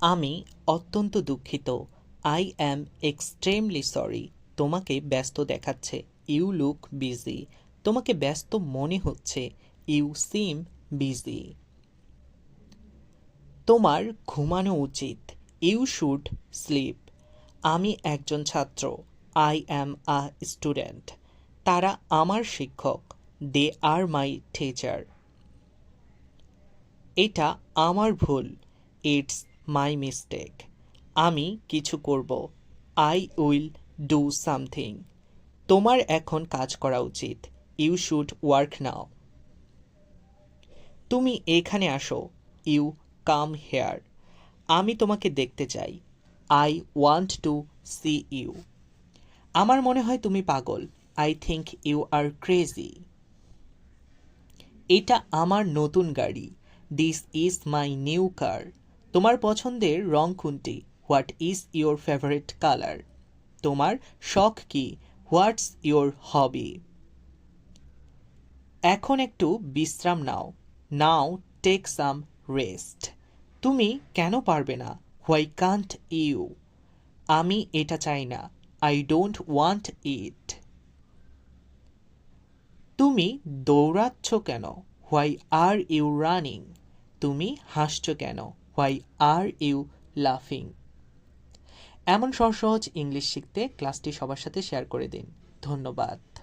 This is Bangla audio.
আমি অত্যন্ত দুঃখিত। আই অ্যাম এক্সট্রিমলি সরি তোমাকে ব্যস্ত দেখাচ্ছে। ইউ লুক বিজি তোমাকে ব্যস্ত মনে হচ্ছে। ইউ সিম বিজি তোমার ঘুমানো উচিত। ইউ শুড স্লিপ আমি একজন ছাত্র। আই অ্যাম আ স্টুডেন্ট তারা আমার শিক্ষক। দে আর মাই টিচার এটা আমার ভুল। ইটস মাই মিস্টেক আমি কিছু করব। আই উইল ডু সামথিং তোমার এখন কাজ করা উচিত। ইউ শুড ওয়ার্ক নাও তুমি এখানে আসো। ইউ কাম হেয়ার আমি তোমাকে দেখতে চাই। I want to see you আমার মনে হয় তুমি পাগল। I think you are crazy এটা আমার নতুন গাড়ি। This is my new car তোমার পছন্দের রং কোনটি? What is your favourite colour তোমার শখ কি? হোয়াটস ইয়োর হবি এখন একটু বিশ্রাম নাও। নাও টেক সাম রেস্ট তুমি কেন পারবে না? হোয়াই কান্ট ইউ আমি এটা চাই না। আই ডোন্ট ওয়ান্ট ইট তুমি দৌড়াচ্ছ কেন? হোয়াই আর ইউ রানিং তুমি হাসছো কেন? হোয়াই আর ইউ লাফিং এমন সহজ ইংলিশ শিখতে ক্লাসটি সবার সাথে শেয়ার করে দিন। ধন্যবাদ।